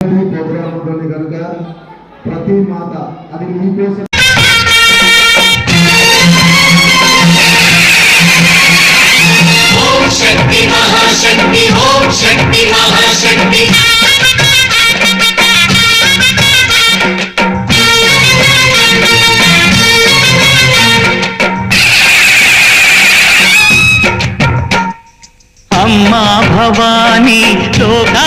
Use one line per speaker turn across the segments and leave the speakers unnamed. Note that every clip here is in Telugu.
ప్రోగ్రాం ఉంటుంది కనుక ప్రతి మాత అది మీకోసం
శక్తి మహాశక్తి ఓం శక్తి మహాశక్తి
అమ్మా భవానీ
లోకా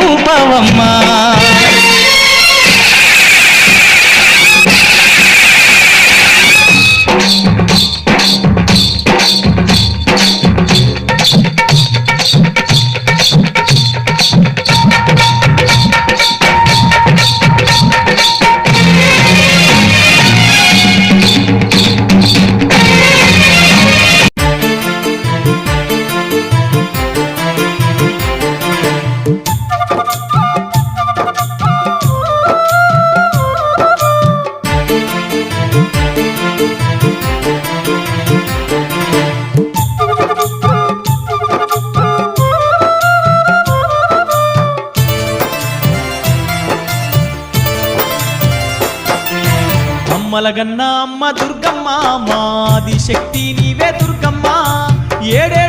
రూపవమ్మా జగన్నామ్మ దుర్గమ్మ మాది శక్తి నీవే దుర్గమ్మ. ఏడే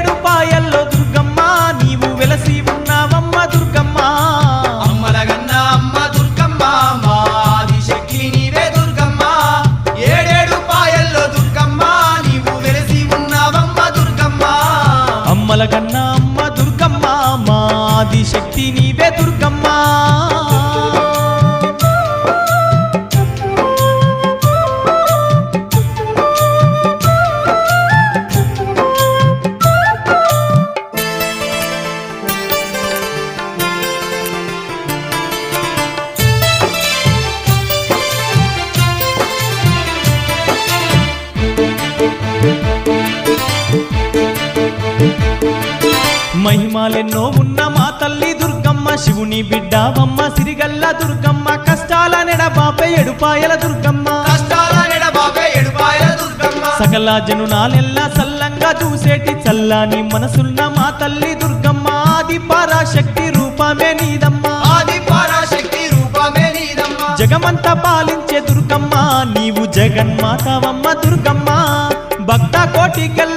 సిరిగల్ల దుర్గమ్మ కష్టాల నెడబాపే ఎడుపాయల దుర్గమ్మ.
కష్టాల నెడబాపే ఎడుపాయల దుర్గమ్మ.
సకల జనునాలెల్లా సల్లంగా చూసేటి చల్లాని మనసున్న మా తల్లి దుర్గమ్మ. ఆది పరాశక్తి రూపమే నీదమ్మ.
ఆది పరాశక్తి రూపమే నీదమ్మ.
జగమంతా పాలించే దుర్గమ్మ నీవు జగన్మాతవమ్మ దుర్గమ్మ. భక్త కోటికెల్ల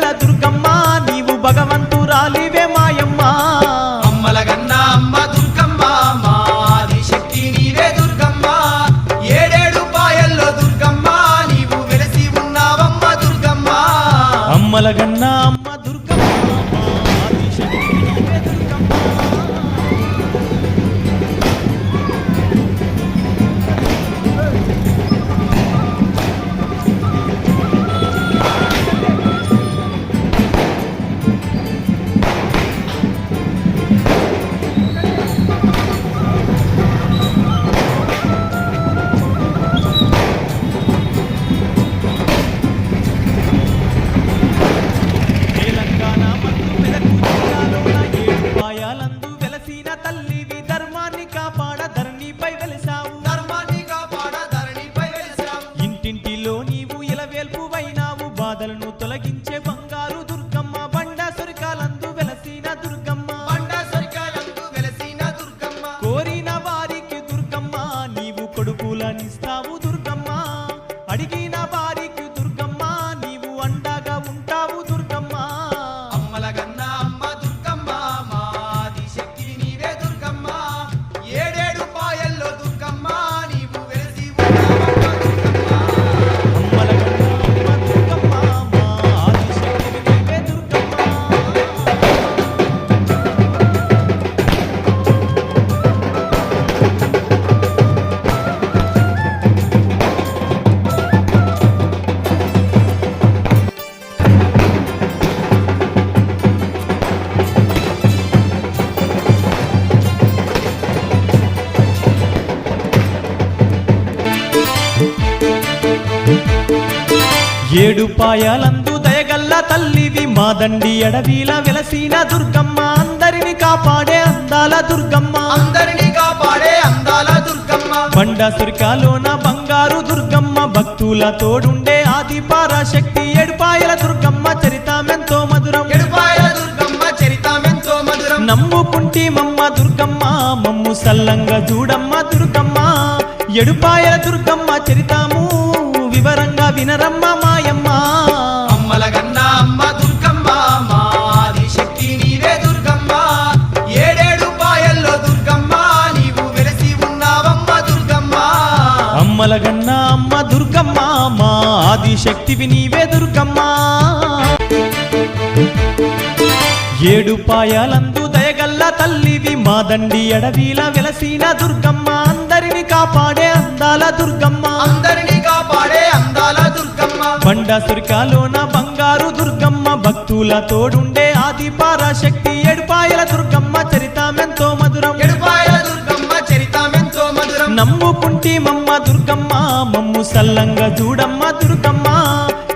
బాధలను తొలగించే బంగారు
ఏడు పాయాలందు దయగల్ల తల్లివి మాదండి ఎడవీల వెలసిన దుర్గమ్మ. అందరిని కాపాడే అందాల దుర్గమ్మ.
అందరినీ కాపాడే అందాల దుర్గమ్మ.
బండ సురికాలోన బంగారు దుర్గమ్మ. భక్తుల తోడుండే ఆది పరాశక్తి ఏడుపాయల దుర్గమ్మ చరితామెంతో మధురం.
ఎడుపాయల దుర్గమ్మ చరితమెంతో మధురం.
నమ్ముకుంటి మమ్మ దుర్గమ్మ. మమ్ము సల్లంగా చూడమ్మ దుర్గమ్మ. ఎడుపాయల దుర్గమ్మ చరితాము. వివరంగా వినరమ్మ మాయమ్మ.
అమ్మల గన్నా అమ్మ దుర్గమ్మ మా ఆది శక్తి నీవే దుర్గమ్మ. ఏడేడు పాయల్లో దుర్గమ్మ నీవు వెలసి ఉన్నావమ్మ దుర్గమ్మ.
అమ్మల గన్న అమ్మ దుర్గమ్మ మా ఆది శక్తివి నీవే దుర్గమ్మ. ఏడు పాయాలందు దయగల్ల తల్లివి మాదండి ఎడవీల వెలసిన దుర్గమ్మ. అందరిని కాపాడే అందాల దుర్గమ్మ.
అందరినీ కాపాడే అందాల దుర్గమ్మ.
బండ సురికాలోన బంగారు దుర్గమ్మ. భక్తుల తోడుండే ఆది పరాశక్తి ఏడుపాయల దుర్గమ్మ చరితామెంతో మధురం.
ఎడుపాయల దుర్గమ్మ చరితమెంతో మధురం.
నమ్ముకుంటి మమ్మ దుర్గమ్మ. మమ్ము సల్లంగా చూడమ్మ దుర్గమ్మ.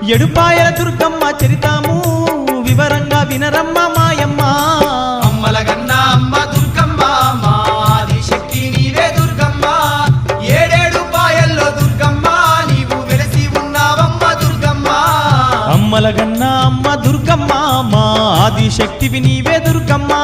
ఎడుపాయల దుర్గమ్మ చరితాము. వివరంగా వినరమ్మ మాయమ్మ.
మలగన్న అమ్మ దుర్గమ్మ మా ఆదిశక్తివి నీవే దుర్గమ్మ.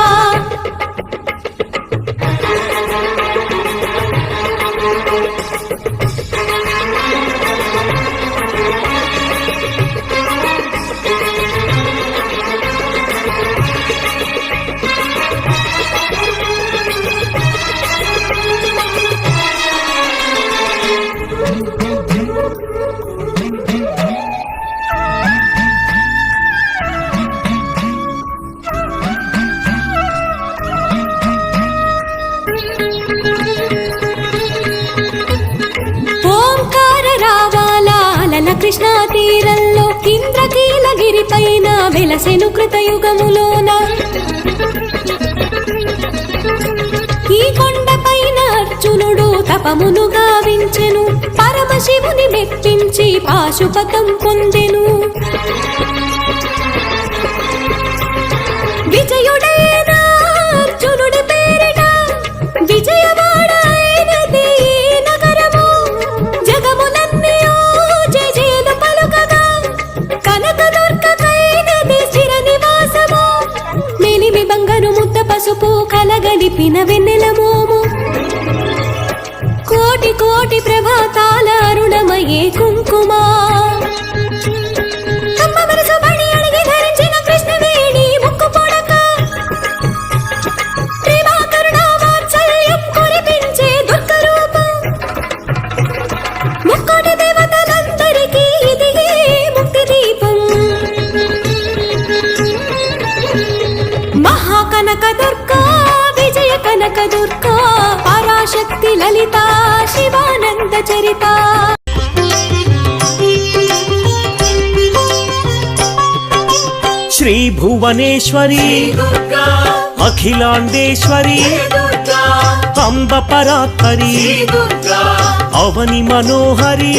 కృష్ణా తీరంలో ఇంద్రకీలగిరి పైన వెలసెను కృతయుగములోన. ఈ కొండ పైన అర్జునుడు తపమును గావించెను పరమశివుని మెప్పించి పాశుపతం పొందెను. வினவின்
శ్రీ భువనేశ్వరి అఖిలాండేశ్వరి అంబ పరాత్పరి అవని మనోహరి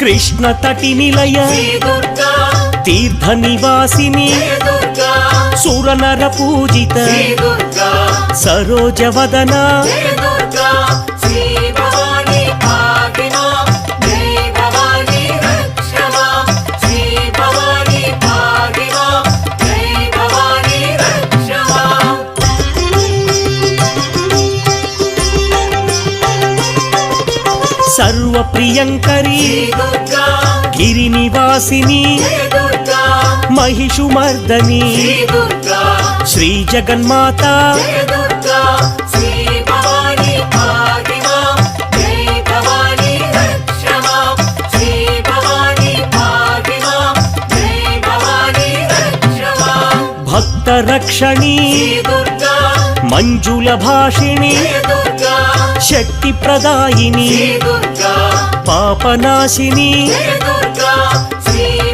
కృష్ణ తటి నిలయ తీర్థ నివాసిని సురనర పూజిత సరోజవదన. సర్వ ప్రియంకరి గిరి నివాసిని మహిషుమర్దని. శ్రీ జగన్మాత. భక్త రక్షణి మంజుల భాషిణి. శక్తి ప్రదాయిని పాపనాశిని. శ్రీ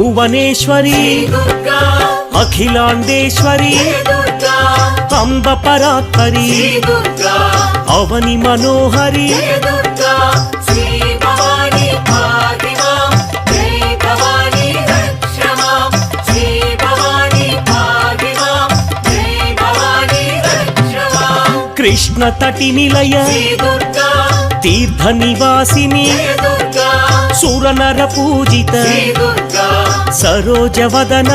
భువనేశ్వరి అఖిలాండేశ్వరి అంబ పరాత్పరి అవని మనోహరి కృష్ణ తటి నిలయ తీర్థ నివాసిని సురనర పూజిత సరోజవదన